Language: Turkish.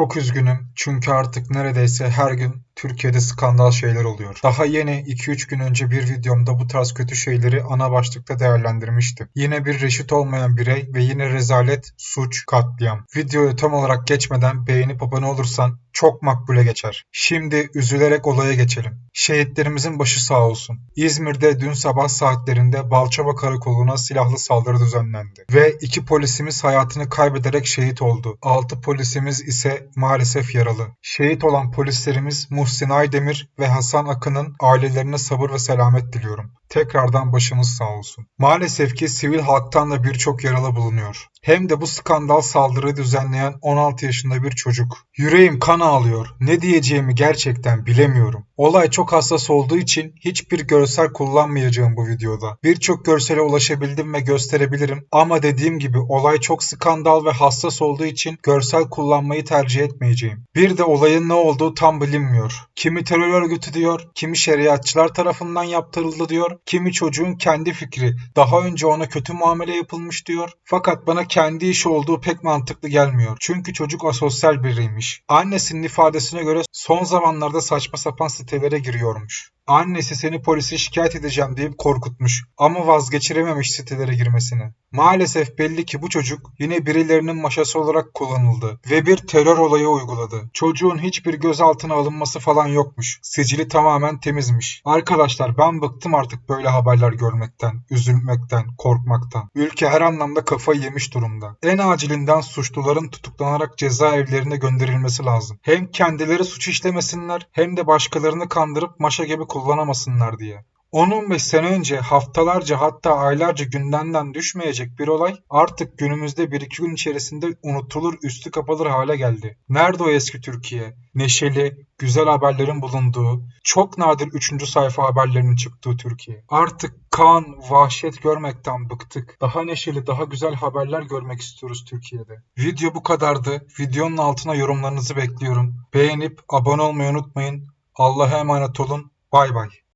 Çok üzgünüm. Çünkü artık neredeyse her gün Türkiye'de skandal şeyler oluyor. Daha yeni 2-3 gün önce bir videomda bu tarz kötü şeyleri ana başlıkta değerlendirmiştim. Yine bir reşit olmayan birey ve yine rezalet, suç, katliam. Videoyu tam olarak geçmeden beğenip abone olursan çok makbule geçer. Şimdi üzülerek olaya geçelim. Şehitlerimizin başı sağ olsun. İzmir'de dün sabah saatlerinde Balçova Karakolu'na silahlı saldırı düzenlendi. Ve iki polisimiz hayatını kaybederek şehit oldu. Altı polisimiz ise maalesef yaralı. Şehit olan polislerimiz Muhsin Aydemir ve Hasan Akın'ın ailelerine sabır ve selamet diliyorum. Tekrardan başımız sağ olsun. Maalesef ki sivil halktan da birçok yaralı bulunuyor. Hem de bu skandal saldırıyı düzenleyen 16 yaşında bir çocuk. Yüreğim kan ağlıyor. Ne diyeceğimi gerçekten bilemiyorum. Olay çok hassas olduğu için hiçbir görsel kullanmayacağım bu videoda. Birçok görsele ulaşabildim ve gösterebilirim ama dediğim gibi olay çok skandal ve hassas olduğu için görsel kullanmayı tercih etmeyeceğim. Bir de olayın ne olduğu tam bilinmiyor. Kimi terör örgütü diyor, kimi şeriatçılar tarafından yaptırıldı diyor, kimi çocuğun kendi fikri. Daha önce ona kötü muamele yapılmış diyor. Fakat bana kendi işi olduğu pek mantıklı gelmiyor. Çünkü çocuk asosyal biriymiş. Annesinin ifadesine göre son zamanlarda saçma sapan sitelere giriyormuş. Annesi seni polise şikayet edeceğim deyip korkutmuş ama vazgeçirememiş sitelere girmesini. Maalesef belli ki bu çocuk yine birilerinin maşası olarak kullanıldı ve bir terör olayı uyguladı. Çocuğun hiçbir gözaltına alınması falan yokmuş. Sicili tamamen temizmiş. Arkadaşlar ben bıktım artık böyle haberler görmekten, üzülmekten, korkmaktan. Ülke her anlamda kafayı yemiş durumda. En acilinden suçluların tutuklanarak cezaevlerine gönderilmesi lazım. Hem kendileri suç işlemesinler hem de başkalarını kandırıp maşa gibi kullanamasınlar diye. 10-15 sene önce haftalarca hatta aylarca gündemden düşmeyecek bir olay artık günümüzde 1-2 gün içerisinde unutulur üstü kapalır hale geldi. Nerede o eski Türkiye? Neşeli, güzel haberlerin bulunduğu, çok nadir 3. sayfa haberlerinin çıktığı Türkiye. Artık kan, vahşet görmekten bıktık. Daha neşeli, daha güzel haberler görmek istiyoruz Türkiye'de. Video bu kadardı. Videonun altına yorumlarınızı bekliyorum. Beğenip abone olmayı unutmayın. Allah'a emanet olun. Bay bay.